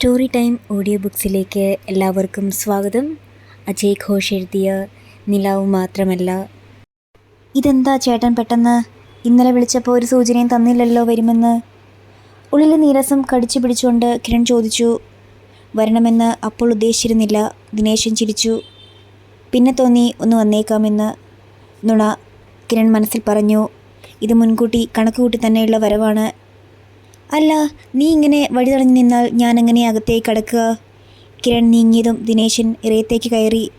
Story time audio ബുക്സിലേക്ക് എല്ലാവർക്കും സ്വാഗതം. അജയ് ഘോഷ് എഴുതിയ നിലാവ് മാത്രമല്ല. ഇതെന്താ ചേട്ടൻ പെട്ടെന്ന് ഇന്നലെ വിളിച്ചപ്പോൾ ഒരു സൂചനയും തന്നില്ലല്ലോ വരുമെന്ന്? ഉള്ളിലെ നീരസം കടിച്ചു പിടിച്ചുകൊണ്ട് കിരൺ ചോദിച്ചു വരണമെന്ന് അപ്പോൾ ഉദ്ദേശിച്ചിരുന്നില്ല ദിനേശൻ ചിരിച്ചു. പിന്നെ തോന്നി ഒന്ന് വന്നേക്കാമെന്ന്. നുണ കിരൺ മനസ്സിൽ പറഞ്ഞു. ഇത് മുൻകൂട്ടി കണക്കുകൂട്ടി തന്നെയുള്ള വരവാണ്. അല്ല നീ ഇങ്ങനെ വഴി തടഞ്ഞു നിന്നാൽ ഞാൻ എങ്ങനെ അകത്തേക്ക് കടക്കുക? കിരൺ നീങ്ങിയതും ദിനേശൻ ഇറയത്തേക്ക് കയറി.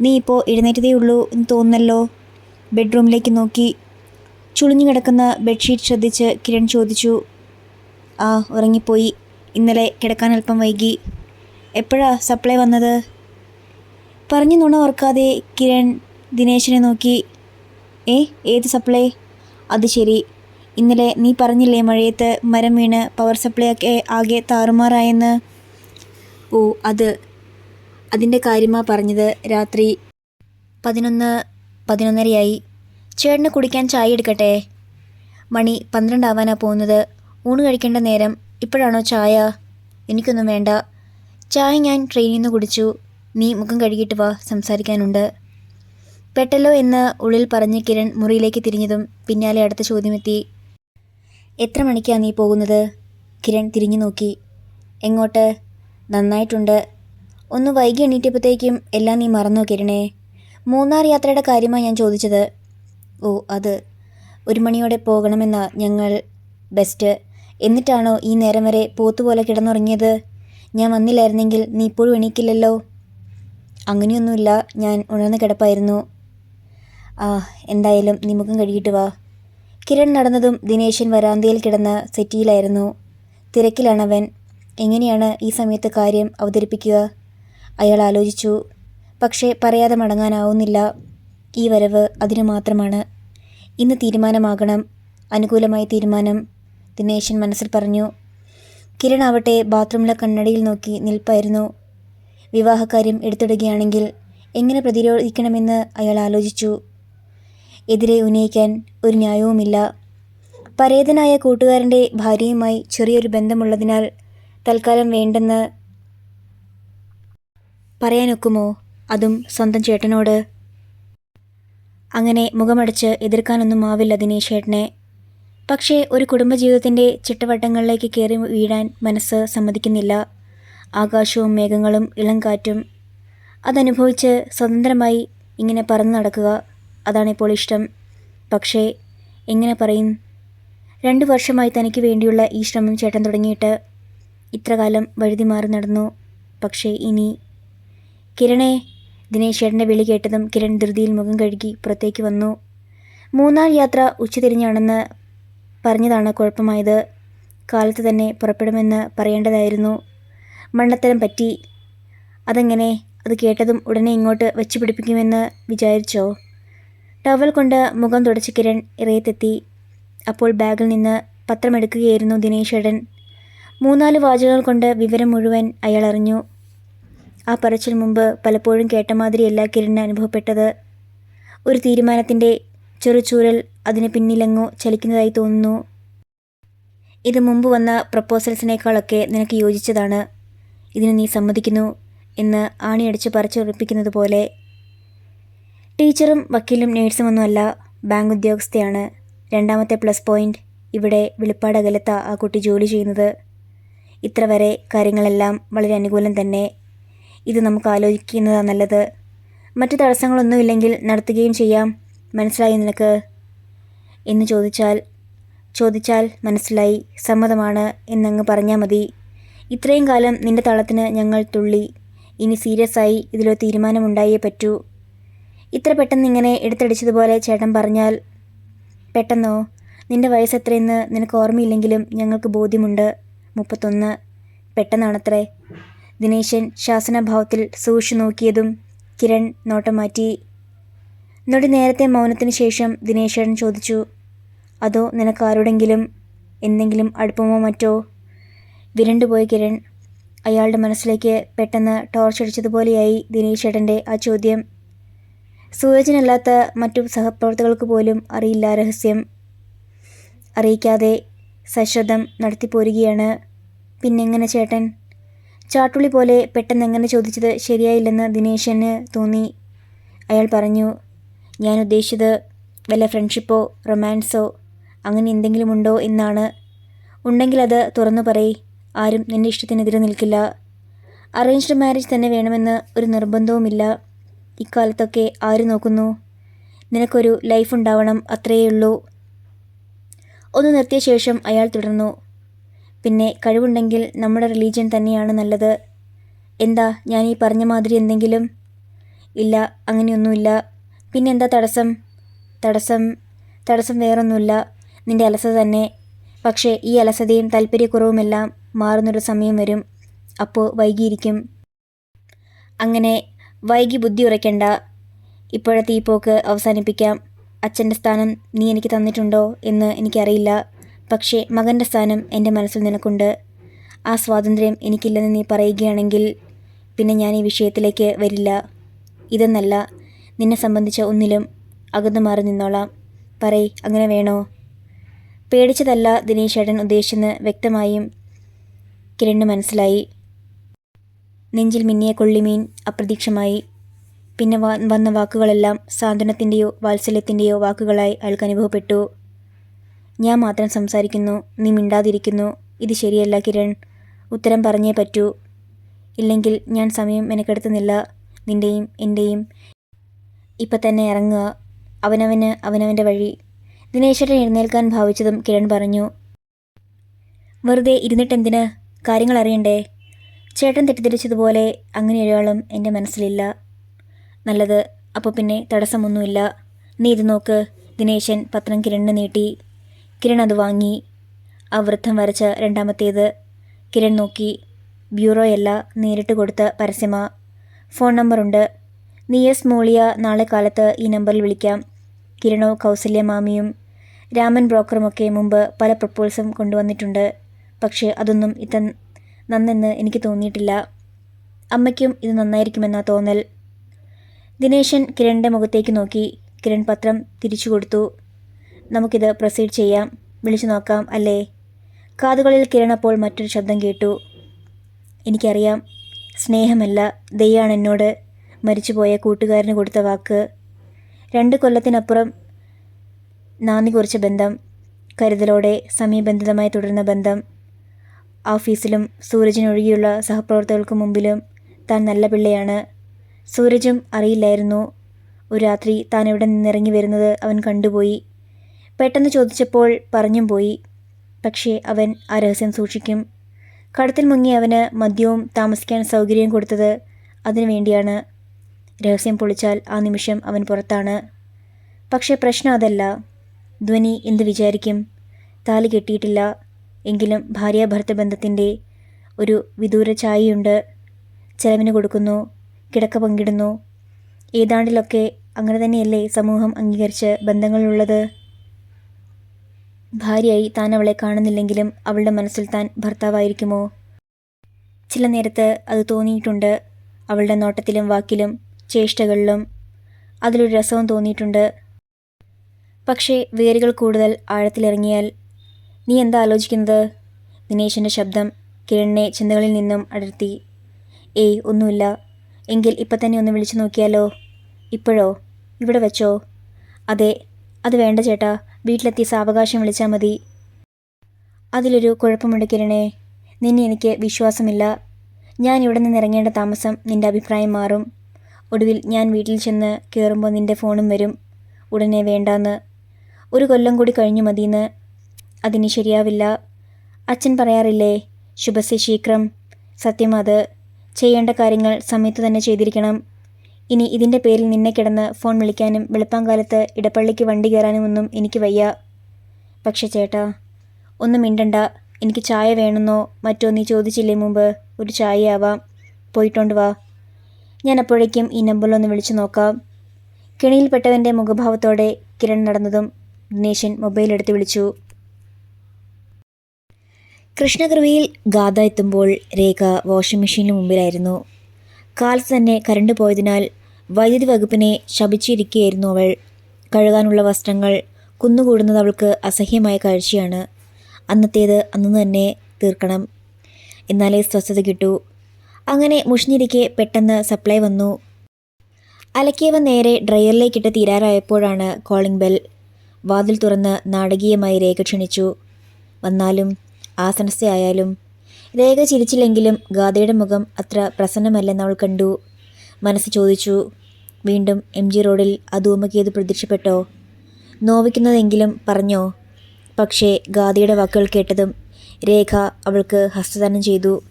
നീ ഇപ്പോൾ എഴുന്നേറ്റതേ ഉള്ളൂ എന്ന് തോന്നുന്നല്ലോ? ബെഡ്റൂമിലേക്ക് നോക്കി. ചുളിഞ്ഞു കിടക്കുന്ന ബെഡ്ഷീറ്റ് ശ്രദ്ധിച്ച് കിരൺ ചോദിച്ചു. ആ ഉറങ്ങിപ്പോയി. ഇന്നലെ കിടക്കാൻ അല്പം വൈകി. എപ്പോഴാ സപ്ലൈ വന്നത്? പറഞ്ഞു നുണ ഓർക്കാതെ കിരൺ ദിനേശനെ നോക്കി. ഏ ഏത് സപ്ലൈ? അത് ശരി. ഇന്നലെ നീ പറഞ്ഞില്ലേ മഴയത്ത് മരം വീണ് പവർ സപ്ലൈ ഒക്കെ ആകെ താറുമാറായെന്ന്? ഓ അത്. അതിന്റെ കാര്യമാ പറഞ്ഞത്. രാത്രി പതിനൊന്ന് പതിനൊന്നരയായി. ചേട്ടന് കുടിക്കാൻ ചായ എടുക്കട്ടെ? മണി പന്ത്രണ്ടാവാനാ പോകുന്നത്. ഊണ് കഴിക്കേണ്ട നേരം. ഇപ്പോഴാണോ ചായ? എനിക്കൊന്നും വേണ്ട. ചായ ഞാൻ ട്രെയിനിൽ നിന്ന് കുടിച്ചു. നീ മുഖം കഴുകിയിട്ട് വാ സംസാരിക്കാനുണ്ട്. പെട്ടല്ലോ എന്ന് ഉള്ളിൽ പറഞ്ഞ് കിരൺ മുറിയിലേക്ക് തിരിഞ്ഞതും പിന്നാലെ അടുത്ത ചോദ്യമെത്തി. എത്ര മണിക്കാണ് നീ പോകുന്നത്? കിരൺ തിരിഞ്ഞു നോക്കി. എങ്ങോട്ട്? നന്നായിട്ടുണ്ട്. ഒന്ന് വൈകി എണീറ്റപ്പോഴത്തേക്കും എല്ലാം നീ മറന്നോ കിരണേ? മൂന്നാർ യാത്രയുടെ കാര്യമാണ് ഞാൻ ചോദിച്ചത്. ഓ അത്. ഒരു മണിയോടെ പോകണമെന്ന ഞങ്ങൾ ബെസ്റ്റ്. എന്നിട്ടാണോ ഈ നേരം വരെ പോത്തുപോലെ കിടന്നുറങ്ങിയത്? ഞാൻ വന്നില്ലായിരുന്നെങ്കിൽ നീ ഇപ്പോഴും എണീക്കില്ലല്ലോ? അങ്ങനെയൊന്നുമില്ല. ഞാൻ ഉണർന്ന് കിടപ്പായിരുന്നു. ആ എന്തായാലും നീ മുഖം കഴുകിയിട്ട് വാ. കിരൺ നടന്നതും ദിനേശൻ വരാന്തയിൽ കിടന്ന സെറ്റിയിലായിരുന്നു. തിരക്കിലാണവൻ. എങ്ങനെയാണ് ഈ സമയത്ത് കാര്യം അവതരിപ്പിക്കുക? അയാൾ ആലോചിച്ചു. പക്ഷേ പറയാതെ മടങ്ങാനാവുന്നില്ല. ഈ വരവ് അതിനു മാത്രമാണ്. ഇന്ന് തീരുമാനമാകണം. അനുകൂലമായ തീരുമാനം ദിനേശൻ മനസ്സിൽ പറഞ്ഞു. കിരൺ ആവട്ടെ ബാത്റൂമിലെ കണ്ണടിയിൽ നോക്കി നിൽപ്പായിരുന്നു. വിവാഹകാര്യം എടുത്തിടുകയാണെങ്കിൽ എങ്ങനെ പ്രതിരോധിക്കണമെന്ന് അയാൾ ആലോചിച്ചു. എതിരെ ഉന്നയിക്കാൻ ഒരു ന്യായവുമില്ല. പരേതനായ കൂട്ടുകാരന്റെ ഭാര്യയുമായി ചെറിയൊരു ബന്ധമുള്ളതിനാൽ തൽക്കാലം വേണ്ടെന്ന് പറയാനൊക്കുമോ? അതും സ്വന്തം ചേട്ടനോട്. അങ്ങനെ മുഖമടച്ച് എതിർക്കാനൊന്നും ആവില്ല ദിനേശ് ചേട്ടനെ പക്ഷേ ഒരു കുടുംബജീവിതത്തിന്റെ ചിട്ടവട്ടങ്ങളിലേക്ക് കയറി വീഴാൻ മനസ്സ് സമ്മതിക്കുന്നില്ല. ആകാശവും മേഘങ്ങളും ഇളം കാറ്റും. അതനുഭവിച്ച് സ്വതന്ത്രമായി ഇങ്ങനെ പറന്നു നടക്കുക. അതാണിപ്പോൾ ഇഷ്ടം. പക്ഷേ എങ്ങനെ പറയും? രണ്ട് വർഷമായി തനിക്ക് വേണ്ടിയുള്ള ഈ ശ്രമം ചേട്ടൻ തുടങ്ങിയിട്ട് ഇത്രകാലം വഴുതി മാറി നടന്നു. പക്ഷേ ഇനി കിരണേ ദിനേശ് ചേട്ടന്റെ വിളി കേട്ടതും കിരൺ ധൃതിയിൽ മുഖം കഴുകി പുറത്തേക്ക് വന്നു. മൂന്നാർ യാത്ര ഉച്ചതിരിഞ്ഞാണെന്ന് പറഞ്ഞതാണ് കുഴപ്പമായത്. കാലത്ത് തന്നെ പുറപ്പെടുമെന്ന് പറയേണ്ടതായിരുന്നു. മണ്ണത്തരം പറ്റി. അതെങ്ങനെ? അത് കേട്ടതും ഉടനെ ഇങ്ങോട്ട് വെച്ച് പിടിപ്പിക്കുമെന്ന് വിചാരിച്ചോ? ടവൽ കൊണ്ട് മുഖം തുടച്ച് കിരൺ ഇറയത്തെത്തി. അപ്പോൾ ബാഗിൽ നിന്ന് പത്രമെടുക്കുകയായിരുന്നു ദിനേശേടൻ മൂന്നാൽ വാചകങ്ങൾ കൊണ്ട് വിവരം മുഴുവൻ അയാൾ അറിഞ്ഞു. ആ പറച്ചിൽ മുമ്പ് പലപ്പോഴും കേട്ട മാതിരിയല്ല കിരണിന് അനുഭവപ്പെട്ടത്. ഒരു തീരുമാനത്തിന്റെ ചെറുചൂരൽ അതിന് പിന്നിലെങ്ങോ ചലിക്കുന്നതായി തോന്നുന്നു. ഇത് മുമ്പ് വന്ന പ്രപ്പോസൽസിനേക്കാളൊക്കെ നിനക്ക് യോജിച്ചതാണ്. ഇതിന് നീ സമ്മതിക്കുന്നു എന്ന് ആണിയടിച്ച് പറിച്ചുറപ്പിക്കുന്നത് പോലെ ടീച്ചറും വക്കീലും നേഴ്സുമൊന്നുമല്ല ബാങ്ക് ഉദ്യോഗസ്ഥയാണ്. രണ്ടാമത്തെ പ്ലസ് പോയിന്റ് ഇവിടെ വെളിപ്പാടകലത്ത ആ കുട്ടി ജോലി ചെയ്യുന്നത്. ഇത്ര വരെ കാര്യങ്ങളെല്ലാം വളരെ അനുകൂലം തന്നെ. ഇത് നമുക്ക് ആലോചിക്കുന്നതാണ് നല്ലത്. മറ്റു തടസ്സങ്ങളൊന്നുമില്ലെങ്കിൽ നടത്തുകയും ചെയ്യാം. മനസ്സിലായി നിനക്ക്? എന്ന് ചോദിച്ചാൽ ചോദിച്ചാൽ മനസ്സിലായി സമ്മതമാണ് എന്നങ്ങ് പറഞ്ഞാൽ മതി. ഇത്രയും കാലം നിന്റെ തളത്തിന് ഞങ്ങൾ തുള്ളി. ഇനി സീരിയസ് ആയി ഇതിലൊരു തീരുമാനമുണ്ടായേ പറ്റൂ. ഇത്ര പെട്ടെന്ന് ഇങ്ങനെ എടുത്തടിച്ചതുപോലെ ചേട്ടൻ പറഞ്ഞാൽ പെട്ടെന്നോ നിന്റെ വയസ്സ് എത്രയെന്ന് നിനക്ക് ഓർമ്മയില്ലെങ്കിലും ഞങ്ങൾക്ക് ബോധ്യമുണ്ട്. മുപ്പത്തൊന്ന്. പെട്ടെന്നാണത്രേ. ദിനേശൻ ശാസനഭാവത്തിൽ സൂക്ഷിച്ചു നോക്കിയതും കിരൺ നോട്ടം മാറ്റി. നൊടി നേരത്തെ മൗനത്തിന് ശേഷം ദിനേശൻ ചോദിച്ചു അതോ നിനക്ക് ആരോടെങ്കിലും എന്തെങ്കിലും അടുപ്പമോ മറ്റോ? വിരണ്ടുപോയ കിരൺ അയാളുടെ മനസ്സിലേക്ക് പെട്ടെന്ന് ടോർച്ചടിച്ചതുപോലെയായി ദിനേശ് ചേട്ടന്റെ ആ ചോദ്യം സൂരജനല്ലാത്ത മറ്റു സഹപ്രവർത്തകർക്ക് പോലും അറിയില്ല രഹസ്യം. അറിയിക്കാതെ സശ്രദ്ധം നടത്തിപ്പോരുകയാണ്. പിന്നെങ്ങനെ ചേട്ടൻ? ചാട്ടുളി പോലെ പെട്ടെന്ന് എങ്ങനെ ചോദിച്ചത് ശരിയായില്ലെന്ന് ദിനേശന് തോന്നി. അയാൾ പറഞ്ഞു ഞാൻ ഉദ്ദേശിച്ചത് വല്ല ഫ്രണ്ട്ഷിപ്പോ റൊമാൻസോ അങ്ങനെ എന്തെങ്കിലും ഉണ്ടോ എന്നാണ്. ഉണ്ടെങ്കിൽ അത് തുറന്നു പറയ്. ആരും നിന്റെ ഇഷ്ടത്തിനെതിരെ നിൽക്കില്ല. അറേഞ്ച്ഡ് മാരേജ് തന്നെ വേണമെന്ന് ഒരു നിർബന്ധവുമില്ല. ഇക്കാലത്തൊക്കെ ആര് നോക്കുന്നു? നിനക്കൊരു ലൈഫ് ഉണ്ടാവണം അത്രയേ ഉള്ളൂ. ഒന്ന് നിർത്തിയ ശേഷം അയാൾ തുടർന്നു. പിന്നെ കഴിവുണ്ടെങ്കിൽ നമ്മുടെ റിലീജിയൻ തന്നെയാണ് നല്ലത്. എന്താ ഞാൻ ഈ പറഞ്ഞ മാതിരി എന്തെങ്കിലും? ഇല്ല അങ്ങനെയൊന്നുമില്ല. പിന്നെ എന്താ തടസ്സം? തടസ്സം തടസ്സം വേറൊന്നുമില്ല. നിന്റെ അലസത തന്നെ. പക്ഷേ ഈ അലസതയും താല്പര്യക്കുറവുമെല്ലാം മാറുന്നൊരു സമയം വരും. അപ്പോൾ വൈകിയിരിക്കും. അങ്ങനെ വൈകി ബുദ്ധി ഉറയ്ക്കണ്ട. ഇപ്പോഴത്തെ ഈ പോക്ക് അവസാനിപ്പിക്കാം. അച്ഛന്റെ സ്ഥാനം നീ എനിക്ക് തന്നിട്ടുണ്ടോ എന്ന് എനിക്കറിയില്ല. പക്ഷേ മകന്റെ സ്ഥാനം എന്റെ മനസ്സിൽ നിനക്കുണ്ട്. ആ സ്വാതന്ത്ര്യം എനിക്കില്ലെന്ന് നീ പറയുകയാണെങ്കിൽ പിന്നെ ഞാൻ ഈ വിഷയത്തിലേക്ക് വരില്ല. ഇതെന്നല്ല നിന്നെ സംബന്ധിച്ച ഒന്നിലും അകന്നു മാറി നിന്നോളാം. പറയ് അങ്ങനെ വേണോ? പേടിച്ചതല്ല ദിനേശ് ഏട്ടൻ ഉദ്ദേശിച്ചെന്ന് വ്യക്തമായും കിരണ് മനസ്സിലായി. നെഞ്ചിൽ മിന്നിയ കൊള്ളിമീൻ അപ്രതീക്ഷമായി പിന്നെ വന്ന വാക്കുകളെല്ലാം സാന്ത്വനത്തിന്റെയോ വാത്സല്യത്തിന്റെയോ വാക്കുകളായി അയാൾക്ക് അനുഭവപ്പെട്ടു. ഞാൻ മാത്രം സംസാരിക്കുന്നു നീ മിണ്ടാതിരിക്കുന്നു. ഇത് ശരിയല്ല കിരൺ. ഉത്തരം പറഞ്ഞേ പറ്റൂ. ഇല്ലെങ്കിൽ ഞാൻ സമയം മെനക്കെടുത്തുന്നില്ല. നിന്റെയും എന്റെയും ഇപ്പം തന്നെ ഇറങ്ങുക. അവനവന് അവനവന്റെ വഴി. ദിനേശ്വരൻ എഴുന്നേൽക്കാൻ ഭാവിച്ചതും കിരൺ പറഞ്ഞു. വെറുതെ ഇരുന്നിട്ടെന്തിന്? കാര്യങ്ങൾ അറിയണ്ടേ? ചേട്ടൻ തെറ്റിദ്ധരിച്ചതുപോലെ അങ്ങനെ ഒരാളും എന്റെ മനസ്സിലില്ല. നല്ലത് അപ്പോൾ പിന്നെ തടസ്സമൊന്നുമില്ല. നീ ഇത് നോക്ക്. ദിനേശൻ പത്രം കിരണിന് നീട്ടി. കിരൺ അത് വാങ്ങി. ആ വൃദ്ധം വരച്ച രണ്ടാമത്തേത്. കിരൺ നോക്കി. ബ്യൂറോയല്ല നേരിട്ട് കൊടുത്ത പരസ്യമാ. ഫോൺ നമ്പറുണ്ട്. നീ എസ് മോളിയ നാളെ കാലത്ത് ഈ നമ്പറിൽ വിളിക്കാം. കിരണോ കൗസല്യ മാമിയും രാമൻ ബ്രോക്കറും ഒക്കെ മുമ്പ് പല പ്രപ്പോൾസും കൊണ്ടുവന്നിട്ടുണ്ട്. പക്ഷേ അതൊന്നും ഇത്ത നന്നെന്ന് എനിക്ക് തോന്നിയിട്ടില്ല. അമ്മയ്ക്കും ഇത് നന്നായിരിക്കുമെന്ന തോന്നൽ. ദിനേശൻ കിരണിന്റെ മുഖത്തേക്ക് നോക്കി കിരൺ പത്രം തിരിച്ചു കൊടുത്തു. നമുക്കിത് പ്രൊസീഡ് ചെയ്യാം. വിളിച്ചു നോക്കാം അല്ലേ? കാതുകളിൽ കിരൺ അപ്പോൾ മറ്റൊരു ശബ്ദം കേട്ടു. എനിക്കറിയാം സ്നേഹമല്ല ദയാണ് എന്നോട് മരിച്ചുപോയ കൂട്ടുകാരന് കൊടുത്ത വാക്ക്. രണ്ട് കൊല്ലത്തിനപ്പുറം നാന്ദി കുറിച്ച ബന്ധം കരുതലോടെ സമയബന്ധിതമായി തുടരുന്ന ബന്ധം. ഓഫീസിലും സൂരജിനൊഴികെയുള്ള സഹപ്രവർത്തകർക്ക് മുമ്പിലും താൻ നല്ല പിള്ളയാണ്. സൂരജും അറിയില്ലായിരുന്നു. ഒരു രാത്രി താൻ ഇവിടെ നിന്നിറങ്ങി വരുന്നത് അവൻ കണ്ടുപോയി. പെട്ടെന്ന് ചോദിച്ചപ്പോൾ പറഞ്ഞും പോയി. പക്ഷേ അവൻ ആ രഹസ്യം സൂക്ഷിക്കും. കടത്തിൽ മുങ്ങി അവന് മദ്യവും താമസിക്കാൻ സൗകര്യം കൊടുത്തത് അതിനു വേണ്ടിയാണ്. രഹസ്യം പൊളിച്ചാൽ ആ നിമിഷം അവൻ പുറത്താണ്. പക്ഷേ പ്രശ്നം അതല്ല. ധ്വനി എന്ത് വിചാരിക്കും? താലി കെട്ടിയിട്ടില്ല. എങ്കിലും ഭാര്യാഭർത്തൃ ബന്ധത്തിന്റെ ഒരു വിദൂര ചായയുണ്ട് ചെലവിന് കൊടുക്കുന്നു കിടക്ക പങ്കിടുന്നു. ഏതാണ്ടിലൊക്കെ അങ്ങനെ തന്നെയല്ലേ സമൂഹം അംഗീകരിച്ച് ബന്ധങ്ങളുള്ളത്? ഭാര്യയായി താൻ അവളെ കാണുന്നില്ലെങ്കിലും അവളുടെ മനസ്സിൽ താൻ ഭർത്താവായിരിക്കുമോ? ചില നേരത്ത് അത് തോന്നിയിട്ടുണ്ട്. അവളുടെ നോട്ടത്തിലും വാക്കിലും ചേഷ്ടകളിലും അതിലൊരു രസവും തോന്നിയിട്ടുണ്ട്. പക്ഷേ വേരുകൾ കൂടുതൽ ആഴത്തിലിറങ്ങിയാൽ നീ എന്താ ആലോചിക്കുന്നത്? ദിനേശിന്റെ ശബ്ദം കിരണിനെ ചിന്തകളിൽ നിന്നും അടർത്തി. ഏയ് ഒന്നുമില്ല. എങ്കിൽ ഇപ്പം തന്നെ ഒന്ന് വിളിച്ചു നോക്കിയാലോ? ഇപ്പോഴോ? ഇവിടെ വെച്ചോ? അതെ അത് വേണ്ട ചേട്ടാ. വീട്ടിലെത്തി സാവകാശം വിളിച്ചാൽ മതി. അതിലൊരു കുഴപ്പമുണ്ട് കിരണേ. നിന്നെ എനിക്ക് വിശ്വാസമില്ല. ഞാൻ ഇവിടെ നിന്ന് ഇറങ്ങേണ്ട താമസം നിന്റെ അഭിപ്രായം മാറും. ഒടുവിൽ ഞാൻ വീട്ടിൽ ചെന്ന് കയറുമ്പോൾ നിന്റെ ഫോണും വരും. ഉടനെ വേണ്ടാന്ന്. ഒരു കൊല്ലം കൂടി കഴിഞ്ഞു മതിയെന്ന് അതിന് ശരിയാവില്ല. അച്ഛൻ പറയാറില്ലേ ശുഭസി ശീക്രം സത്യം അത്. ചെയ്യേണ്ട കാര്യങ്ങൾ സമയത്ത് തന്നെ ചെയ്തിരിക്കണം. ഇനി ഇതിന്റെ പേരിൽ നിന്നെ കിടന്ന് ഫോൺ വിളിക്കാനും വെളുപ്പാങ്കാലത്ത് ഇടപ്പള്ളിക്ക് വണ്ടി കയറാനും ഒന്നും എനിക്ക് വയ്യ. പക്ഷേ ചേട്ടാ ഒന്നും മിണ്ടണ്ട. എനിക്ക് ചായ വേണമെന്നോ മറ്റോ നീ ചോദിച്ചില്ലേ മുമ്പ്? ഒരു ചായ ആവാം പോയിട്ടോണ്ട് വാ. ഞാൻ അപ്പോഴേക്കും ഈ നമ്പറിലൊന്ന് വിളിച്ചു നോക്കാം. കെണിയിൽപ്പെട്ടവന്റെ മുഖഭാവത്തോടെ കിരൺ നടന്നതും ദിനേശൻ മൊബൈൽ എടുത്ത് വിളിച്ചു. കൃഷ്ണകൃപയിൽ ഗാഥ എത്തുമ്പോൾ രേഖ വാഷിംഗ് മെഷീനിന് മുമ്പിലായിരുന്നു. കാലത്ത് തന്നെ കരണ്ട് പോയതിനാൽ വൈദ്യുതി വകുപ്പിനെ ശപിച്ചിരിക്കുകയായിരുന്നു അവൾ. കഴുകാനുള്ള വസ്ത്രങ്ങൾ കുന്നുകൂടുന്നത് അവൾക്ക് അസഹ്യമായ കാഴ്ചയാണ്. അന്നത്തേത് അന്ന് തന്നെ തീർക്കണം. എന്നാലേ സ്വസ്ഥത കിട്ടൂ. അങ്ങനെ മുഷിഞ്ഞിരിക്കെ പെട്ടെന്ന് സപ്ലൈ വന്നു. അലക്കിയവ നേരെ ഡ്രയറിലേക്കിട്ട് തീരാറായപ്പോഴാണ് കോളിംഗ് ബെൽ. വാതിൽ തുറന്ന് നാടകീയമായി രേഖ ക്ഷണിച്ചു. വന്നാലും ആസനസ്ഥയായാലും. രേഖ ചിരിച്ചില്ലെങ്കിലും ഗാഥയുടെ മുഖം അത്ര പ്രസന്നമല്ലെന്ന് അവൾ കണ്ടു. മനസ്സ് ചോദിച്ചു വീണ്ടും എം ജി റോഡിൽ അതൂമക്കിയത് പ്രത്യക്ഷപ്പെട്ടോ? നോവിക്കുന്നതെങ്കിലും പറഞ്ഞോ. പക്ഷേ ഗാഥയുടെ വാക്കുകൾ കേട്ടതും രേഖ അവൾക്ക് ഹസ്തദാനം ചെയ്തു.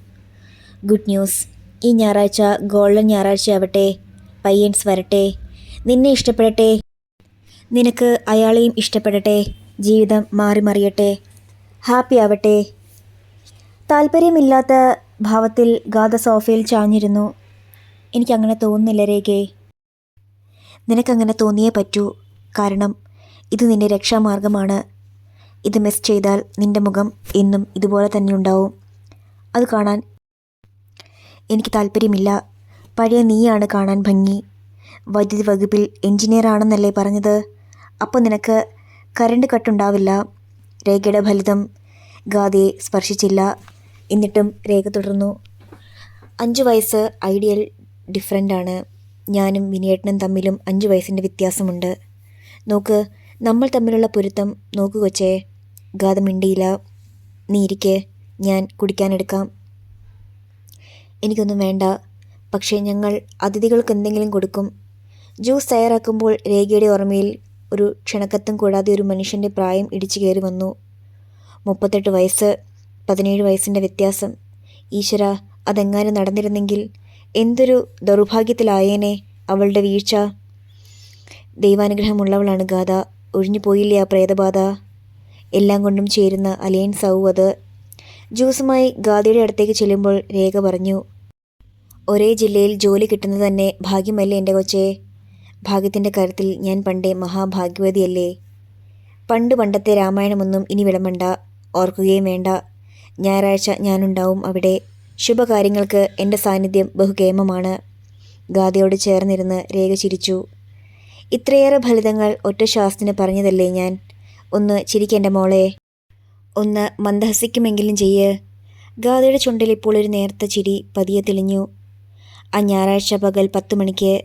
Good news. ഈ ഞായറാഴ്ച ഗോൾഡൻ ഞായറാഴ്ച ആവട്ടെ പയ്യൻസ് വരട്ടെ. നിന്നെ ഇഷ്ടപ്പെടട്ടെ. നിനക്ക് അയാളെയും ഇഷ്ടപ്പെടട്ടെ. ജീവിതം മാറി മറിയട്ടെ ഹാപ്പി ആവട്ടെ താല്പര്യമില്ലാത്ത ഭാവത്തിൽ ഗാഥ സോഫയിൽ ചാഞ്ഞിരുന്നു. എനിക്കങ്ങനെ തോന്നുന്നില്ല രേഖേ. നിനക്കങ്ങനെ തോന്നിയേ പറ്റൂ. കാരണം ഇത് നിന്റെ രക്ഷാമാർഗമാണ്. ഇത് മിസ് ചെയ്താൽ നിന്റെ മുഖം എന്നും ഇതുപോലെ തന്നെ ഉണ്ടാവും. അത് കാണാൻ എനിക്ക് താല്പര്യമില്ല. പഴയ നീയാണ് കാണാൻ ഭംഗി. വൈദ്യുതി വകുപ്പിൽ എഞ്ചിനീയർ ആണെന്നല്ലേ പറഞ്ഞത്. അപ്പോൾ നിനക്ക് കറണ്ട് കട്ടുണ്ടാവില്ല രേഖയുടെ ഫലിതം ഗാദയെ സ്പർശിച്ചില്ല. എന്നിട്ടും രേഖ തുടർന്നു. അഞ്ച് വയസ്സ് ഐഡിയൽ ഡിഫറെന്റാണ് ഞാനും വിനിയേട്ടനും തമ്മിലും അഞ്ച് വയസ്സിന്റെ വ്യത്യാസമുണ്ട്. നോക്ക് നമ്മൾ തമ്മിലുള്ള പൊരുത്തം നോക്കു കൊച്ചേ. ഗാഥ മിണ്ടിയില്ല. നീ ഇരിക്കെ. ഞാൻ കുടിക്കാനെടുക്കാം എനിക്കൊന്നും വേണ്ട. പക്ഷേ ഞങ്ങൾ അതിഥികൾക്ക് എന്തെങ്കിലും കൊടുക്കും. ജ്യൂസ് തയ്യാറാക്കുമ്പോൾ രേഖയുടെ ഓർമ്മയിൽ ഒരു ക്ഷണക്കത്തും കൂടാതെ ഒരു മനുഷ്യന്റെ പ്രായം ഇടിച്ചു കയറി വന്നു. മുപ്പത്തെട്ട് വയസ്സ്. പതിനേഴ് വയസ്സിന്റെ വ്യത്യാസം. ഈശ്വര അതെങ്ങാനും നടന്നിരുന്നെങ്കിൽ എന്തൊരു ദൗർഭാഗ്യത്തിലായേനെ അവളുടെ വീഴ്ച. ദൈവാനുഗ്രഹമുള്ളവളാണ് ഗാഥ. ഒഴിഞ്ഞു പോയില്ലേ ആ പ്രേതബാധ? എല്ലാം കൊണ്ടും ചേരുന്ന അലയൻസ് ആവും അത്. ജ്യൂസുമായി ഗാഥയുടെ അടുത്തേക്ക് ചെല്ലുമ്പോൾ രേഖ പറഞ്ഞു. ഒരേ ജില്ലയിൽ ജോലി കിട്ടുന്നത് തന്നെ ഭാഗ്യമല്ലേ എന്റെ കൊച്ചേ? ഭാഗ്യത്തിന്റെ കാര്യത്തിൽ ഞാൻ പണ്ടേ മഹാഭാഗ്യവതിയല്ലേ? പണ്ട് പണ്ടത്തെ രാമായണമൊന്നും ഇനി വിളമ്പണ്ട. ഓർക്കുകയും വേണ്ട. ഞായറാഴ്ച ഞാനുണ്ടാവും അവിടെ. ശുഭകാര്യങ്ങൾക്ക് എന്റെ സാന്നിധ്യം ബഹുകേമമാണ് ഗാഥയോട് ചേർന്നിരുന്ന് രേഖ ചിരിച്ചു. ഇത്രയേറെ ഫലിതങ്ങൾ ഒറ്റ ശ്വാസത്തിന് പറഞ്ഞതല്ലേ ഞാൻ? ഒന്ന് ചിരിക്കേണ്ട മോളെ. ഒന്ന് മന്ദഹസിക്കുമെങ്കിലും ചെയ്യ്. ഗാഥയുടെ ചുണ്ടിൽ ഇപ്പോൾ ഒരു നേർത്ത ചിരി പതിയെ തെളിഞ്ഞു. ആ ഞായറാഴ്ച പകൽ പത്ത് മണിക്ക്.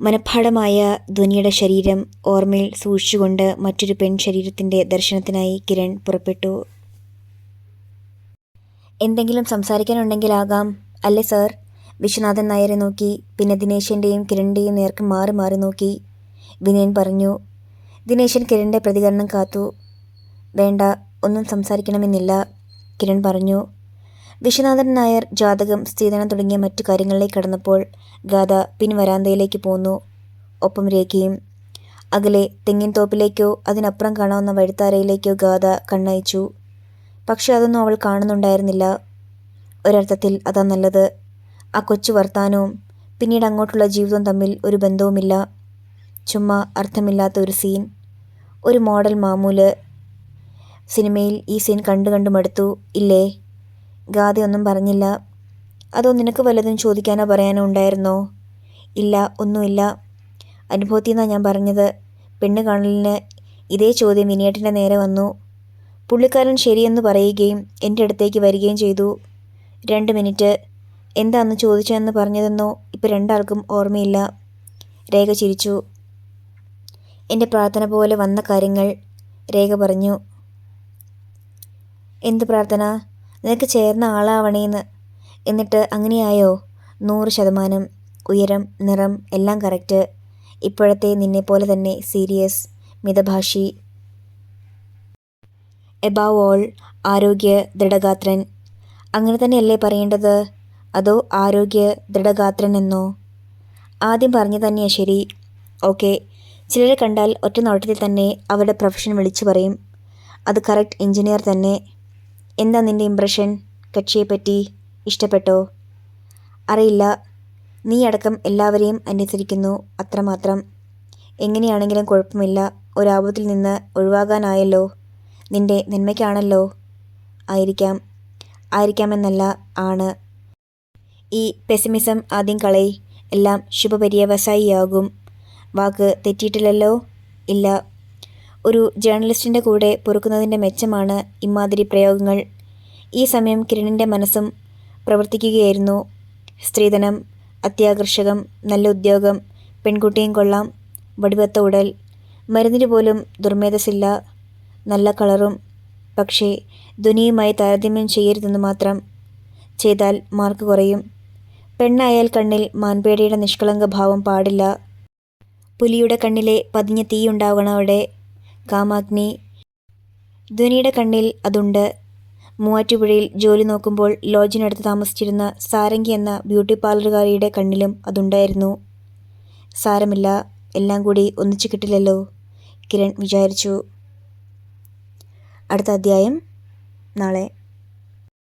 മനഃപ്പാടമായ ധ്വനിയുടെ ശരീരം ഓർമ്മയിൽ സൂക്ഷിച്ചുകൊണ്ട് മറ്റൊരു പെൺ ശരീരത്തിന്റെ ദർശനത്തിനായി കിരൺ പുറപ്പെട്ടു. എന്തെങ്കിലും സംസാരിക്കാനുണ്ടെങ്കിലാകാം അല്ലേ സാർ? വിശ്വനാഥൻ നായരെ നോക്കി പിന്നെ ദിനേശന്റെയും കിരണിന്റെയും നേർക്ക് മാറി മാറി നോക്കി. വിനയൻ പറഞ്ഞു ദിനേശൻ കിരണിന്റെ പ്രതികരണം കാത്തു. വേണ്ട ഒന്നും സംസാരിക്കണമെന്നില്ല കിരൺ പറഞ്ഞു. വിശ്വനാഥൻ നായർ ജാതകം സ്ത്രീധനം തുടങ്ങിയ മറ്റു കാര്യങ്ങളിലേക്ക് കടന്നപ്പോൾ ഗാഥ പിൻവരാന്തയിലേക്ക് പോന്നു. ഒപ്പം രേഖയും അകലെ തെങ്ങിൻ തോപ്പിലേക്കോ അതിനപ്പുറം കാണാവുന്ന വഴിത്താരയിലേക്കോ ഗാഥ കണ്ണയച്ചു. പക്ഷെ അതൊന്നും അവൾ കാണുന്നുണ്ടായിരുന്നില്ല. ഒരർത്ഥത്തിൽ അതാ നല്ലത്. ആ കൊച്ചു വർത്താനവും പിന്നീട് അങ്ങോട്ടുള്ള ജീവിതവും തമ്മിൽ ഒരു ബന്ധവുമില്ല. ചുമ്മാ അർത്ഥമില്ലാത്ത ഒരു സീൻ. ഒരു മോഡൽ മാമൂൽ. സിനിമയിൽ ഈ സീൻ കണ്ടു കണ്ടു മടുത്തു. ഇല്ലേ? ഗാഥയൊന്നും പറഞ്ഞില്ല. അതോ നിനക്ക് വല്ലതും ചോദിക്കാനോ പറയാനോ ഉണ്ടായിരുന്നോ? ഇല്ല ഒന്നുമില്ല. അനുഭവത്തിൽ നിന്നാണ് ഞാൻ പറഞ്ഞത്. പെണ്ണ് കാണലിന് ഇതേ ചോദ്യം വിനിയേട്ടന്റെ നേരെ വന്നു. പുള്ളിക്കാരൻ ശരിയെന്ന് പറയുകയും എന്റെ അടുത്തേക്ക് വരികയും ചെയ്തു. രണ്ട് മിനിറ്റ്. എന്താന്ന് ചോദിച്ചതെന്ന് പറഞ്ഞതെന്നോ ഇപ്പോൾ രണ്ടാൾക്കും ഓർമ്മയില്ല. രേഖ ചിരിച്ചു. എന്റെ പ്രാർത്ഥന പോലെ വന്ന കാര്യങ്ങൾ രേഖ പറഞ്ഞു. എന്ത് പ്രാർത്ഥന? നിനക്ക് ചേർന്ന ആളാവണേന്ന്. എന്നിട്ട് അങ്ങനെയായോ? നൂറ് ശതമാനം. ഉയരം നിറം എല്ലാം കറക്റ്റ്. ഇപ്പോഴത്തെ നിന്നെപ്പോലെ തന്നെ സീരിയസ് മിതഭാഷി എബാവ് ഓൾ ആരോഗ്യ ദൃഢഗാത്രൻ. അങ്ങനെ തന്നെയല്ലേ പറയേണ്ടത്? അതോ ആരോഗ്യ ദൃഢഗാത്രൻ എന്നോ? ആദ്യം പറഞ്ഞു തന്നെയാ ശരി. ഓക്കെ. ചിലരെ കണ്ടാൽ ഒറ്റ നോട്ടത്തിൽ തന്നെ അവരുടെ പ്രൊഫഷൻ വിളിച്ചു പറയും. അത് കറക്റ്റ് എഞ്ചിനീയർ തന്നെ. എന്താ നിന്റെ ഇമ്പ്രഷൻ കക്ഷിയെപ്പറ്റി ഇഷ്ടപ്പെട്ടോ? അറിയില്ല. നീ അടക്കം എല്ലാവരെയും അനുസരിക്കുന്നു അത്രമാത്രം. എങ്ങനെയാണെങ്കിലും കുഴപ്പമില്ല. ഒരാപത്തിൽ നിന്ന് ഒഴിവാകാനായല്ലോ. നിന്റെ നിന്മയ്ക്കാണല്ലോ. ആയിരിക്കാം. ആയിരിക്കാമെന്നല്ല ആണ്. ഈ പെസിമിസം ആദ്യം കളയി. എല്ലാം ശുഭപര്യവസായിയാകും. വാക്ക് തെറ്റിയിട്ടില്ലല്ലോ? ഇല്ല. ഒരു ജേർണലിസ്റ്റിന്റെ കൂടെ പൊറുക്കുന്നതിന്റെ മെച്ചമാണ് ഇമാതിരി പ്രയോഗങ്ങൾ. ഈ സമയം കിരണിന്റെ മനസ്സും പ്രവർത്തിക്കുകയായിരുന്നു. സ്ത്രീധനം അത്യാകർഷകം നല്ല ഉദ്യോഗം പെൺകുട്ടിയും കൊള്ളാം വടിവത്ത ഉടൽ മരുന്നിന് പോലും ദുർമേധസ്സില്ല നല്ല കളറും പക്ഷേ ധ്വനിയുമായി താരതമ്യം ചെയ്യരുതെന്ന് മാത്രം ചെയ്താൽ മാർക്ക് കുറയും. പെണ്ണായാൽ കണ്ണിൽ മാൻപേടയുടെ നിഷ്കളങ്ക ഭാവം പാടില്ല. പുലിയുടെ കണ്ണിലെ പതിഞ്ഞ തീയുണ്ടാവണം അവിടെ കാമാഗ്നി. ധ്വനിയുടെ കണ്ണിൽ അതുണ്ട്. മൂവാറ്റുപുഴയിൽ ജോലി നോക്കുമ്പോൾ ലോഡ്ജിനടുത്ത് താമസിച്ചിരുന്ന സാരംഗി എന്ന ബ്യൂട്ടി പാർലറുകാരിയുടെ കണ്ണിലും അതുണ്ടായിരുന്നു. സാരമില്ല. എല്ലാം കൂടി ഒന്നിച്ചു കിട്ടില്ലല്ലോ. കിരൺ വിചാരിച്ചു. അടുത്ത അധ്യായം നാളെ